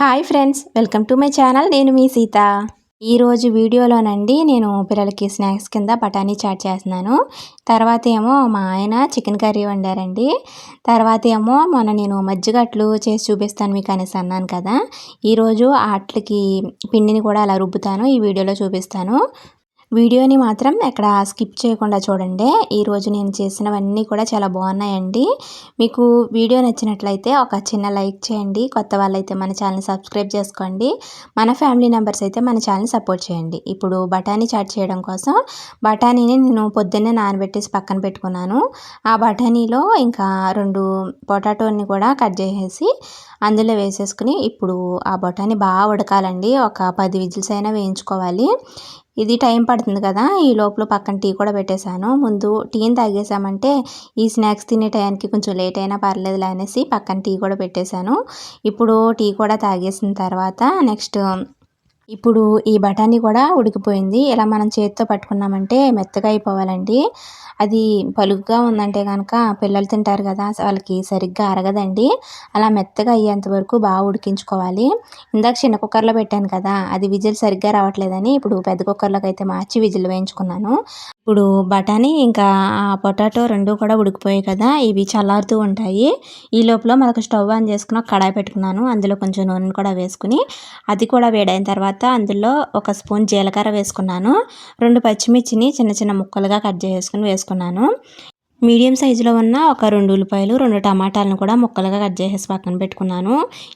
Hi friends welcome to my channel. నేను మీ సీత. ఈరోజు వీడియోలోనండి నేను పిల్లలకి స్నాక్స్ కింద బఠానీ చాట్ చేస్తున్నాను. తర్వాత ఏమో మా ఆయన చికెన్ కర్రీ వండారండి. తర్వాత ఏమో మొన్న నేను మజ్జిగట్లు చేసి చూపిస్తాను మీకు అనేసి అన్నాను కదా. ఈరోజు ఆ అట్లకి పిండిని కూడా అలా రుబ్బుతాను. ఈ వీడియోలో చూపిస్తాను. వీడియోని మాత్రం ఎక్కడ స్కిప్ చేయకుండా చూడండి. ఈరోజు నేను చేసినవన్నీ కూడా చాలా బాగున్నాయండి. మీకు వీడియో నచ్చినట్లయితే ఒక చిన్న లైక్ చేయండి. కొత్త వాళ్ళైతే మన ఛానల్ సబ్స్క్రైబ్ చేసుకోండి. మన ఫ్యామిలీ మెంబర్స్ అయితే మన ఛానల్ సపోర్ట్ చేయండి. ఇప్పుడు బఠానీ చాట్ చేయడం కోసం బఠానీని నేను పొద్దున్నే నానబెట్టేసి పక్కన పెట్టుకున్నాను. ఆ బఠానీలో ఇంకా రెండు పొటాటోని కూడా కట్ చేసేసి అందులో వేసేసుకుని ఇప్పుడు ఆ బఠానీ బాగా ఉడకాలండి. ఒక పది విజిల్స్ అయినా వేయించుకోవాలి. ఇది టైం పడుతుంది కదా ఈ లోపల పక్కన టీ కూడా పెట్టేశాను. ముందు టీని తాగేసామంటే ఈ స్నాక్స్ తినే టైంకి కొంచెం లేట్ అయినా పర్లేదు అనేసి పక్కన టీ కూడా పెట్టేశాను. ఇప్పుడు టీ కూడా తాగేసిన తర్వాత నెక్స్ట్ ఇప్పుడు ఈ బఠానీ కూడా ఉడికిపోయింది. ఇలా మనం చేతితో పట్టుకున్నామంటే మెత్తగా అయిపోవాలండి. అది పలుగ్గా ఉందంటే కనుక పిల్లలు తింటారు కదా వాళ్ళకి సరిగ్గా అరగదండి. అలా మెత్తగా అయ్యేంత వరకు బాగా ఉడికించుకోవాలి. ఇందాక చిన్న కుక్కర్లో పెట్టాను కదా అది విజిల్ సరిగ్గా రావట్లేదని ఇప్పుడు పెద్ద కుక్కర్లోకి అయితే మార్చి విజిల్ వేయించుకున్నాను. ఇప్పుడు బఠానీ ఇంకా ఆ పొటాటో రెండు కూడా ఉడికిపోయాయి కదా ఇవి చల్లారుతూ ఉంటాయి. ఈ లోపల మనకు స్టవ్ ఆన్ చేసుకుని కడాయి పెట్టుకున్నాను. అందులో కొంచెం నూనె కూడా వేసుకుని అది కూడా వేడైన తర్వాత అందులో ఒక స్పూన్ జీలకర్ర వేసుకున్నాను. రెండు పచ్చిమిర్చిని చిన్న చిన్న ముక్కలుగా కట్ చేసుకుని వేసుకున్నాను. మీడియం సైజులో ఉన్న ఒక రెండు ఉల్లిపాయలు రెండు టమాటాలను కూడా ముక్కలుగా కట్ చేసేసి పక్కన పెట్టుకున్నాను.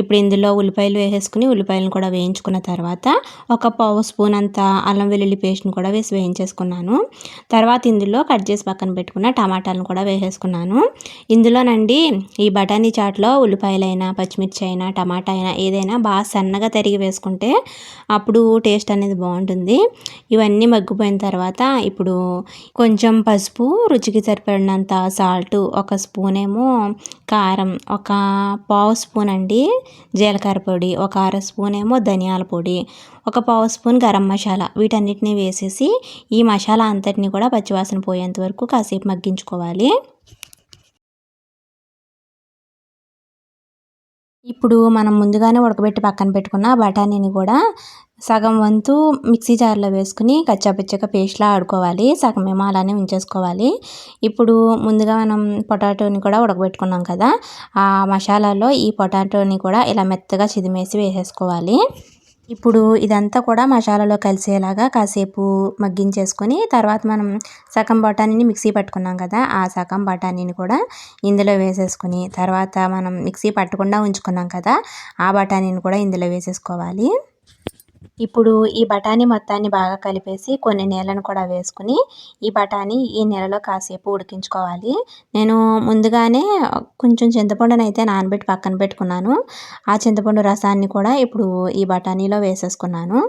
ఇప్పుడు ఇందులో ఉల్లిపాయలు వేసేసుకుని ఉల్లిపాయలను కూడా వేయించుకున్న తర్వాత ఒక పావు స్పూన్ అంత అల్లం వెల్లుల్లి పేస్ట్ని కూడా వేసి వేయించేసుకున్నాను. తర్వాత ఇందులో కట్ చేసి పక్కన పెట్టుకున్న టమాటాలను కూడా వేసేసుకున్నాను. ఇందులోనండి ఈ బఠానీ చాట్లో ఉల్లిపాయలైనా పచ్చిమిర్చి అయినా టమాటా అయినా ఏదైనా బాగా సన్నగా తరిగి వేసుకుంటే అప్పుడు టేస్ట్ అనేది బాగుంటుంది. ఇవన్నీ మగ్గిపోయిన తర్వాత ఇప్పుడు కొంచెం పసుపు రుచికి సరిపడిన తగినంత సాల్ట్ ఒక స్పూన్ ఏమో కారం ఒక పావు స్పూన్ అండి జీలకర్ర పొడి ఒక అర స్పూన్ ఏమో ధనియాల పొడి ఒక పావు స్పూన్ గరం మసాలా. వీటన్నిటిని వేసేసి ఈ మసాలా అంతటిని కూడా పచ్చివాసన పోయేంత వరకు కాసేపు మగ్గించుకోవాలి. ఇప్పుడు మనం ముందుగానే ఉడకబెట్టి పక్కన పెట్టుకున్న బఠానీని కూడా సగం వంతు మిక్సీ జార్లో వేసుకుని కచ్చాపచ్చగా పేస్ట్లా ఆడుకోవాలి. సగం ఏమో అలానే ఉంచేసుకోవాలి. ఇప్పుడు ముందుగా మనం పొటాటోని కూడా ఉడకబెట్టుకున్నాం కదా ఆ మసాలాలో ఈ పొటాటోని కూడా ఇలా మెత్తగా చిదిమేసి వేసేసుకోవాలి. ఇప్పుడు ఇదంతా కూడా మసాలాలో కలిసేలాగా కాసేపు మగ్గించేసుకొని తర్వాత మనం సగం బఠానీని మిక్సీ పట్టుకున్నాం కదా ఆ సగం బఠానీని కూడా ఇందులో వేసేసుకుని తర్వాత మనం మిక్సీ పట్టకుండా ఉంచుకున్నాం కదా ఆ బఠానీని కూడా ఇందులో వేసేసుకోవాలి. ఇప్పుడు ఈ బఠానీ మొత్తాన్ని బాగా కలిపేసి కొన్ని నీళ్ళను కూడా వేసుకుని ఈ బఠానీ ఈ నీళ్ళలో కాసేపు ఉడికించుకోవాలి. నేను ముందుగానే కొంచెం చింతపండును అయితే నానబెట్టి పక్కన పెట్టుకున్నాను. ఆ చింతపండు రసాన్ని కూడా ఇప్పుడు ఈ బఠానీలో వేసేసుకున్నాను.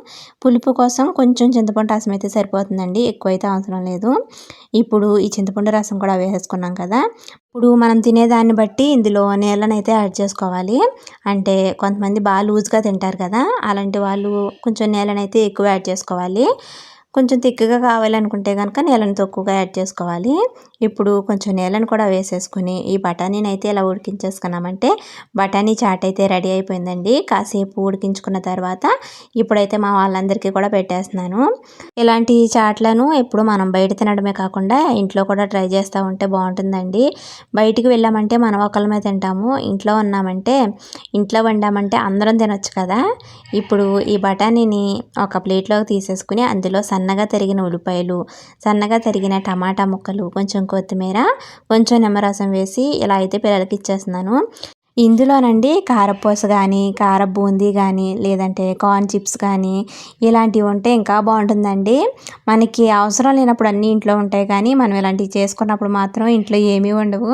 పులుపు కోసం కొంచెం చింతపండు రసం అయితే సరిపోతుందండి ఎక్కువైతే అవసరం లేదు. ఇప్పుడు ఈ చింతపండు రసం కూడా వేసేసుకున్నాం కదా. ఇప్పుడు మనం తినేదాన్ని బట్టి ఇందులో నీళ్ళనైతే యాడ్ చేసుకోవాలి. అంటే కొంతమంది బాగా లూజ్గా తింటారు కదా అలాంటి వాళ్ళు కొంచెం నీళ్ళనైతే ఎక్కువ యాడ్ చేసుకోవాలి. కొంచెం తిక్కగా కావాలనుకుంటే కనుక నీళ్ళని తక్కువగా యాడ్ చేసుకోవాలి. ఇప్పుడు కొంచెం నీళ్ళని కూడా వేసేసుకుని ఈ బఠానీని అయితే ఇలా ఉడికించేసుకున్నామంటే బఠానీ చాట్ అయితే రెడీ అయిపోయిందండి. కాసేపు ఉడికించుకున్న తర్వాత ఇప్పుడైతే మా వాళ్ళందరికీ కూడా పెట్టేస్తున్నాను. ఇలాంటి చాట్లను ఎప్పుడు మనం బయట తినడమే కాకుండా ఇంట్లో కూడా ట్రై చేస్తూ ఉంటే బాగుంటుందండి. బయటికి వెళ్ళామంటే మనం ఒకళ్ళమే తింటాము. ఇంట్లో ఉన్నామంటే ఇంట్లో వండామంటే అందరం తినొచ్చు కదా. ఇప్పుడు ఈ బఠానీని ఒక ప్లేట్లోకి తీసేసుకుని అందులో సన్న సన్నగా తరిగిన ఉల్లిపాయలు సన్నగా తరిగిన టమాటా ముక్కలు కొంచెం కొత్తిమీర కొంచెం నిమ్మరసం వేసి ఇలా అయితే పిల్లలకి ఇచ్చేస్తున్నాను. ఇందులోనండి కారపూస కానీ కార బూందీ కానీ లేదంటే కార్న్ చిప్స్ కానీ ఇలాంటివి ఉంటే ఇంకా బాగుంటుందండి. మనకి అవసరం లేనప్పుడు అన్నీ ఇంట్లో ఉంటాయి కానీ మనం ఇలాంటివి చేసుకున్నప్పుడు మాత్రం ఇంట్లో ఏమీ ఉండవు.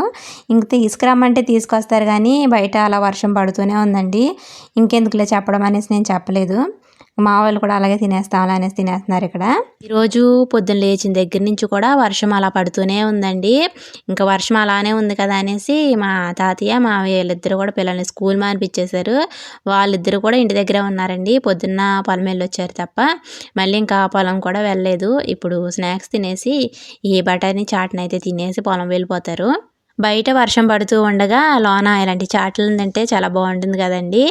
ఇంక తీసుకురమ్మంటే తీసుకొస్తారు కానీ బయట అలా వర్షం పడుతూనే ఉందండి. ఇంకెందుకులే చెప్పడం అనేసి నేను చెప్పలేదు. మా వాళ్ళు కూడా అలాగే తినేస్తాం అలా అనేసి తినేస్తున్నారు ఇక్కడ. ఈరోజు పొద్దున్న లేచిన దగ్గర నుంచి కూడా వర్షం అలా పడుతూనే ఉందండి. ఇంకా వర్షం అలానే ఉంది కదా అనేసి మా తాతయ్య మా వీళ్ళిద్దరు కూడా పిల్లల్ని స్కూల్ మానిపించేశారు వాళ్ళిద్దరు కూడా ఇంటి దగ్గరే ఉన్నారండి. పొద్దున్న పొలం వెళ్ళొచ్చారు తప్ప మళ్ళీ ఇంకా పొలం కూడా వెళ్ళలేదు. ఇప్పుడు స్నాక్స్ తినేసి ఈ బటర్ని చాట్ని అయితే తినేసి పొలం వెళ్ళిపోతారు. బయట వర్షం పడుతూ ఉండగా లోన ఇలాంటి చాట్లు తింటే చాలా బాగుంటుంది కదండి.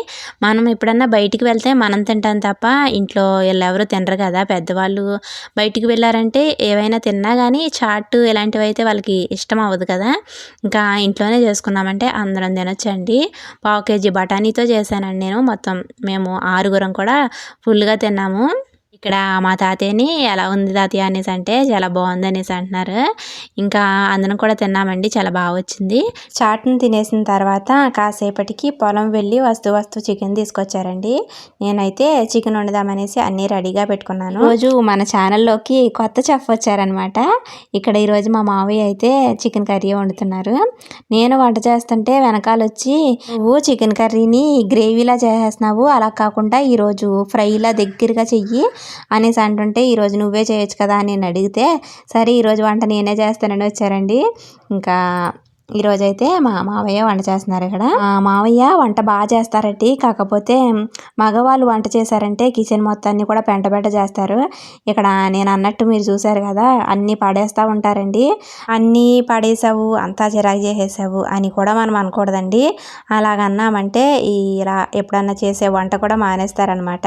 మనం ఎప్పుడన్నా బయటికి వెళ్తే మనం తింటాం తప్ప ఇంట్లో వీళ్ళెవరు తినరు కదా. పెద్దవాళ్ళు బయటికి వెళ్ళారంటే ఏవైనా తిన్నా కానీ చాట్ ఇలాంటివి అయితే వాళ్ళకి ఇష్టం అవ్వదు కదా. ఇంకా ఇంట్లోనే చేసుకున్నామంటే అందరం తినొచ్చండి. పావు కేజీ బఠానీతో చేశానండి నేను. మొత్తం మేము ఆరుగురం కూడా ఫుల్గా తిన్నాము. ఇక్కడ మా తాతయ్యని ఎలా ఉంది తాతయ్య అనేసి అంటే చాలా బాగుంది అనేసి అంటున్నారు. ఇంకా అందరం కూడా తిన్నామండి చాలా బాగా వచ్చింది. చాట్ని తినేసిన తర్వాత కాసేపటికి పొలం వెళ్ళి వస్తు వస్తు చికెన్ తీసుకొచ్చారండి. నేనైతే చికెన్ వండుదామనేసి అన్నీ రెడీగా పెట్టుకున్నాను. రోజు మన ఛానల్లోకి కొత్త చెఫ్ వచ్చారనమాట ఇక్కడ ఈరోజు మా మావయ్య అయితే చికెన్ కర్రీ వండుతున్నారు. నేను వంట చేస్తుంటే వెనకాల వచ్చి నువ్వు చికెన్ కర్రీని గ్రేవీలా చేసేస్తున్నావు అలా కాకుండా ఈరోజు ఫ్రైలా దగ్గరగా చెయ్యి. అనేసి అంటుంటే ఈరోజు నువ్వే చేయొచ్చు కదా అని నేను అడిగితే సరే ఈరోజు వంట నేనే చేస్తానని వచ్చారండి. ఇంకా ఈరోజు అయితే మా మావయ్య వంట చేస్తున్నారు ఇక్కడ. మావయ్య వంట బాగా చేస్తారండి కాకపోతే మగవాళ్ళు వంట చేశారంటే కిచెన్ మొత్తాన్ని కూడా పెంట పెంట చేస్తారు. ఇక్కడ నేను అన్నట్టు మీరు చూసారు కదా అన్నీ పడేస్తూ ఉంటారండి. అన్నీ పడేసావు అంతా చిరాకు చేసేసావు అని కూడా మనం అనకూడదండి. అలాగన్నామంటే ఇలా ఎప్పుడన్నా చేసే వంట కూడా మానేస్తారనమాట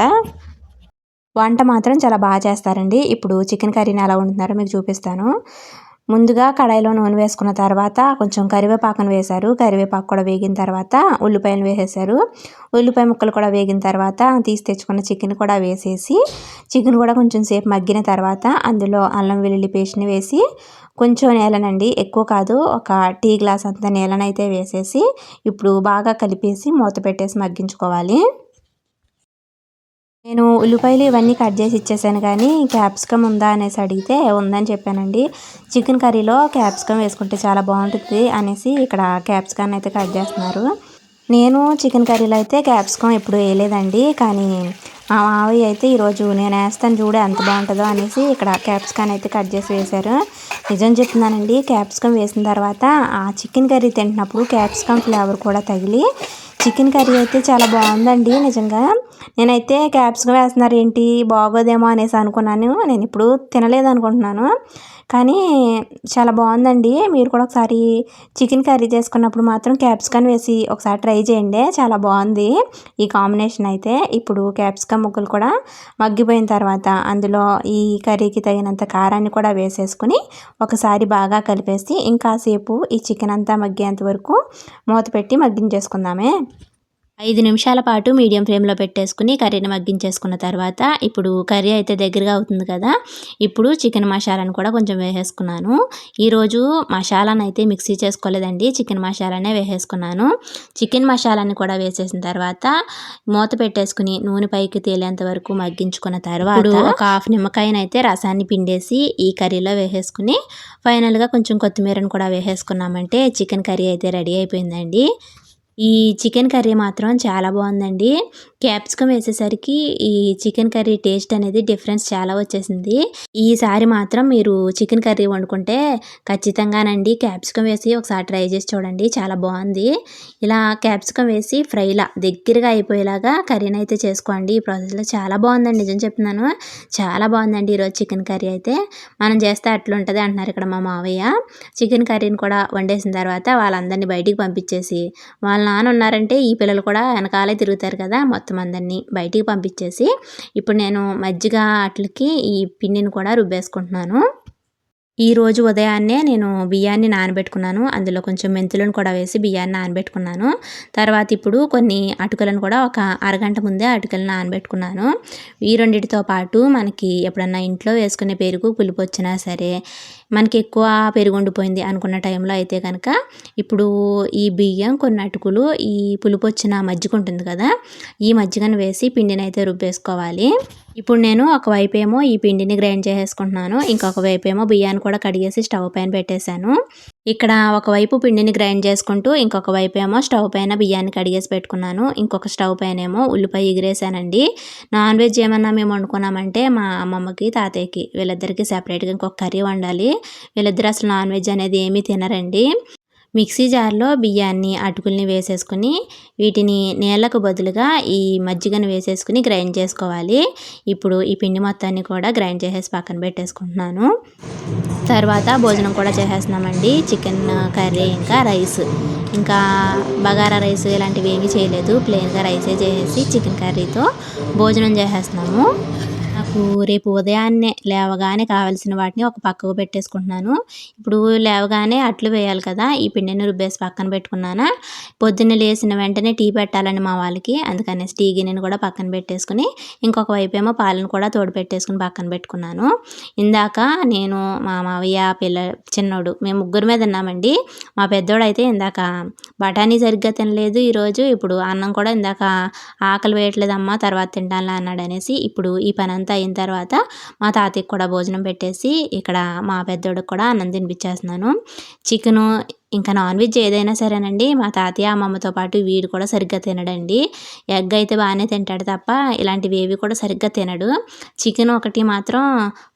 వంట మాత్రం చాలా బాగా చేస్తారండి. ఇప్పుడు చికెన్ కర్రీని ఎలా వండుతున్నారో మీకు చూపిస్తాను. ముందుగా కడాయిలో నూనె వేసుకున్న తర్వాత కొంచెం కరివేపాకును వేశారు. కరివేపాకు కూడా వేగిన తర్వాత ఉల్లిపాయలు వేసేసారు ఉల్లిపాయ ముక్కలు కూడా వేగిన తర్వాత తీసి తెచ్చుకున్న చికెన్ కూడా వేసేసి చికెన్ కూడా కొంచెం సేపు మగ్గిన తర్వాత అందులో అల్లం వెల్లుల్లి పేస్ట్ని వేసి కొంచెం నేలనండి ఎక్కువ కాదు ఒక టీ గ్లాస్ అంత నేలనైతే వేసేసి ఇప్పుడు బాగా కలిపేసి మూత పెట్టేసి మగ్గించుకోవాలి. నేను ఉల్లిపాయలు ఇవన్నీ కట్ చేసి ఇచ్చేసాను కానీ క్యాప్సికమ్ ఉందా అనేసి అడిగితే ఉందని చెప్పానండి. చికెన్ కర్రీలో క్యాప్సికమ్ వేసుకుంటే చాలా బాగుంటుంది అనేసి ఇక్కడ క్యాప్సికమ్ అయితే కట్ చేస్తున్నారు. నేను చికెన్ కర్రీలో అయితే క్యాప్సికమ్ ఎప్పుడు వేయలేదండి కానీ మా మావయ్య అయితే ఈరోజు నేను వేస్తాను చూడు ఎంత బాగుంటుందో అనేసి ఇక్కడ క్యాప్సికమ్ అయితే కట్ చేసి వేశారు. నిజం చెప్తున్నానండి క్యాప్సికమ్ వేసిన తర్వాత ఆ చికెన్ కర్రీ తింటున్నప్పుడు క్యాప్సికమ్ ఫ్లేవర్ కూడా తగిలి చికెన్ కర్రీ అయితే చాలా బాగుందండి నిజంగా. నేనైతే క్యాప్సికం వేస్తున్నారు. ఏంటి? బాగోదేమో అనేసి అనుకున్నాను. నేను ఇప్పుడు తినలేదు అనుకుంటున్నాను కానీ చాలా బాగుందండి. మీరు కూడా ఒకసారి చికెన్ కర్రీ చేసుకున్నప్పుడు మాత్రం క్యాప్సికం వేసి ఒకసారి ట్రై చేయండి. చాలా బాగుంది ఈ కాంబినేషన్ అయితే. ఇప్పుడు క్యాప్సికమ్ ముక్కలు కూడా మగ్గిపోయిన తర్వాత అందులో ఈ కర్రీకి తగినంత కారాన్ని కూడా వేసేసుకుని ఒకసారి బాగా కలిపేసి ఇంకాసేపు ఈ చికెన్ అంతా మగ్గేంత వరకు మూత పెట్టి మగ్గించేసుకుందామే. ఐదు నిమిషాల పాటు మీడియం ఫ్లేమ్లో పెట్టేసుకుని కర్రీని మగ్గించేసుకున్న తర్వాత ఇప్పుడు కర్రీ అయితే దగ్గరగా అవుతుంది కదా ఇప్పుడు చికెన్ మసాలాను కూడా కొంచెం వేసేసుకున్నాను. ఈరోజు మసాలాను అయితే మిక్సీ చేసుకోలేదండి చికెన్ మసాలానే వేసేసుకున్నాను. చికెన్ మసాలాని కూడా వేసేసిన తర్వాత మూత పెట్టేసుకుని నూనె పైకి తేలేంత వరకు మగ్గించుకున్న తర్వాత ఒక హాఫ్ నిమ్మకాయనైతే రసాన్ని పిండేసి ఈ కర్రీలో వేసేసుకుని ఫైనల్గా కొంచెం కొత్తిమీరను కూడా వేసేసుకున్నామంటే చికెన్ కర్రీ అయితే రెడీ అయిపోయిందండి. ఈ చికెన్ కర్రీ మాత్రం చాలా బాగుందండి. క్యాప్సికమ్ వేసేసరికి ఈ చికెన్ కర్రీ టేస్ట్ అనేది డిఫరెన్స్ చాలా వచ్చేసింది. ఈసారి మాత్రం మీరు చికెన్ కర్రీ వండుకుంటే ఖచ్చితంగానండి క్యాప్సికమ్ వేసి ఒకసారి ట్రై చేసి చూడండి చాలా బాగుంది. ఇలా క్యాప్సికమ్ వేసి ఫ్రైలా దగ్గరగా అయిపోయేలాగా కర్రీని అయితే చేసుకోండి. ఈ ప్రాసెస్లో చాలా బాగుందండి నిజం చెప్తున్నాను. చాలా బాగుందండి ఈరోజు చికెన్ కర్రీ అయితే. మనం చేస్తే అట్లుంటుంది అంటున్నారు ఇక్కడ మా మావయ్య. చికెన్ కర్రీని కూడా వండేసిన తర్వాత వాళ్ళందరినీ బయటికి పంపించేసి వాళ్ళ నాన్న ఉన్నారంటే ఈ పిల్లలు కూడా వెనకాలే తిరుగుతారు కదా మొత్తం అందరినీ బయటికి పంపించేసి. ఇప్పుడు నేను మజ్జిగ వాటికి ఈ పిండిని కూడా రుబ్బేసుకుంటున్నాను. ఈరోజు ఉదయాన్నే నేను బియ్యాన్ని నానబెట్టుకున్నాను. అందులో కొంచెం మెంతులను కూడా వేసి బియ్యాన్ని నానబెట్టుకున్నాను. తర్వాత ఇప్పుడు కొన్ని అటుకలను కూడా ఒక అరగంట ముందే అటుకలను నానబెట్టుకున్నాను. ఈ రెండింటితో పాటు మనకి ఎప్పుడన్నా ఇంట్లో వేసుకునే పెరుగు పులుపు వచ్చినా సరే మనకి ఎక్కువ పెరుగు ఉండిపోయింది అనుకున్న టైంలో అయితే కనుక ఇప్పుడు ఈ బియ్యం కొన్ని అటుకులు ఈ పులుపు వచ్చిన మజ్జిగ ఉంటుంది కదా ఈ మజ్జిగను వేసి పిండిని అయితే రుబ్బేసుకోవాలి. ఇప్పుడు నేను ఒకవైపు ఏమో ఈ పిండిని గ్రైండ్ చేసేసుకుంటున్నాను. ఇంకొక వైపు ఏమో బియ్యాన్ని కూడా కడిగేసి స్టవ్ పైన పెట్టేశాను. ఇక్కడ ఒకవైపు పిండిని గ్రైండ్ చేసుకుంటూ ఇంకొక వైపు ఏమో స్టవ్ పైన బియ్యాన్ని కడిగేసి పెట్టుకున్నాను. ఇంకొక స్టవ్ పైన ఏమో ఉల్లిపాయ ఎగిరేసానండి నాన్ వెజ్ ఏమన్నా మేము వండుకున్నామంటే మా అమ్మమ్మకి తాతయ్యకి వీళ్ళిద్దరికి సెపరేట్గా ఇంకొక కర్రీ వండాలి. వీళ్ళిద్దరు అసలు నాన్ వెజ్ అనేది ఏమీ తినరండి. మిక్సీ జార్లో బియ్యాన్ని అటుకుల్ని వేసేసుకుని వీటిని నీళ్ళకు బదులుగా ఈ మజ్జిగను వేసేసుకుని గ్రైండ్ చేసుకోవాలి. ఇప్పుడు ఈ పిండి మొత్తాన్ని కూడా గ్రైండ్ చేసేసి పక్కన పెట్టేసుకుంటున్నాను. తర్వాత భోజనం కూడా చేసేస్తున్నామండి. చికెన్ కర్రీ ఇంకా రైస్. ఇంకా బగారా రైస్ ఇలాంటివి ఏమీ చేయలేదు. ప్లెయిన్గా రైసే చేసేసి చికెన్ కర్రీతో భోజనం చేసేస్తున్నాము. నాకు రేపు ఉదయాన్నే లేవగానే కావాల్సిన వాటిని ఒక పక్కకు పెట్టేసుకుంటున్నాను. ఇప్పుడు లేవగానే అట్లు వేయాలి కదా ఈ పిండిని రుబ్బేసి పక్కన పెట్టుకున్నాను? పొద్దున్న లేచిన వెంటనే టీ పెట్టాలని మా వాళ్ళకి అందుకనే టీ గిన్నెని కూడా పక్కన పెట్టేసుకుని ఇంకొక వైపు ఏమో పాలను కూడా తోడు పెట్టేసుకుని పక్కన పెట్టుకున్నాను. ఇందాక నేను మా మావయ్య పిల్ల చిన్నోడు మేము ముగ్గురు మీద ఉన్నామండి మా పెద్దోడు అయితే ఇందాక బఠానీ సరిగ్గా తినలేదు ఈరోజు ఇప్పుడు అన్నం కూడా ఇందాక ఆకలి వేయట్లేదమ్మా తర్వాత తింటానులే అన్నాడు అనేసి ఇప్పుడు ఈ పని అంతా అయిన తర్వాత మా తాతయ్యకి కూడా భోజనం పెట్టేసి ఇక్కడ మా పెద్దోడికి కూడా అన్నం తినిపించేస్తున్నాను. చికెను ఇంకా నాన్ వెజ్ ఏదైనా సరేనండి మా తాతయ్య అమ్మమ్మతో పాటు వీడు కూడా సరిగ్గా తినడండి. ఎగ్ అయితే బాగానే తింటాడు తప్ప ఇలాంటివి ఏవి కూడా సరిగ్గా తినడు. చికెన్ ఒకటి మాత్రం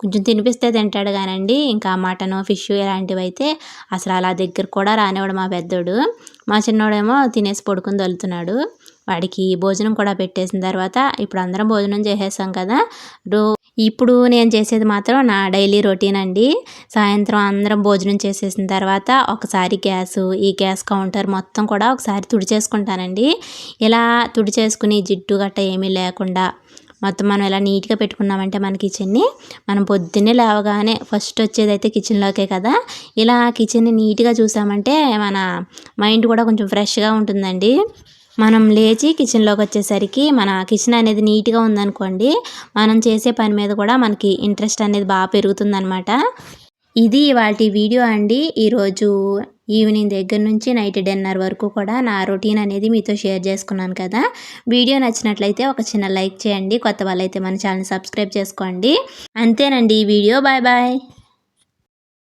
కొంచెం తినిపిస్తే తింటాడు కానండి ఇంకా మటన్ ఫిష్ ఇలాంటివి అయితే అసలు అలా దగ్గర కూడా రానివాడు మా పెద్దోడు. మా చిన్నోడేమో తినేసి పడుకుని తొలుతున్నాడు. వాడికి భోజనం కూడా పెట్టేసిన తర్వాత ఇప్పుడు అందరం భోజనం చేసేసాం కదా. రో ఇప్పుడు నేను చేసేది మాత్రం నా డైలీ రొటీన్ అండి. సాయంత్రం అందరం భోజనం చేసేసిన తర్వాత ఒకసారి గ్యాస్ ఈ గ్యాస్ కౌంటర్ మొత్తం కూడా ఒకసారి తుడిచేసుకుంటానండి. ఇలా తుడిచేసుకుని జిడ్డు గట్ట ఏమీ లేకుండా మొత్తం మనం ఇలా నీట్గా పెట్టుకున్నామంటే మన కిచెన్ని మనం పొద్దున్నే లేవగానే ఫస్ట్ వచ్చేది అయితే కిచెన్లోకే కదా. ఇలా కిచెన్ని నీట్గా చూసామంటే మన మైండ్ కూడా కొంచెం ఫ్రెష్గా ఉంటుందండి. మనం లేచి కిచెన్లోకి వచ్చేసరికి మన కిచెన్ అనేది నీట్గా ఉందనుకోండి మనం చేసే పని మీద కూడా మనకి ఇంట్రెస్ట్ అనేది బాగా పెరుగుతుందనమాట ఇది వాటి వీడియో అండి. ఈరోజు ఈవినింగ్ దగ్గర నుంచి నైట్ డిన్నర్ వరకు కూడా నా రొటీన్ అనేది మీతో షేర్ చేసుకున్నాను కదా. వీడియో నచ్చినట్లయితే ఒక చిన్న లైక్ చేయండి. కొత్త వాళ్ళైతే మన ఛానల్ సబ్స్క్రైబ్ చేసుకోండి. అంతేనండి ఈ వీడియో. Bye bye.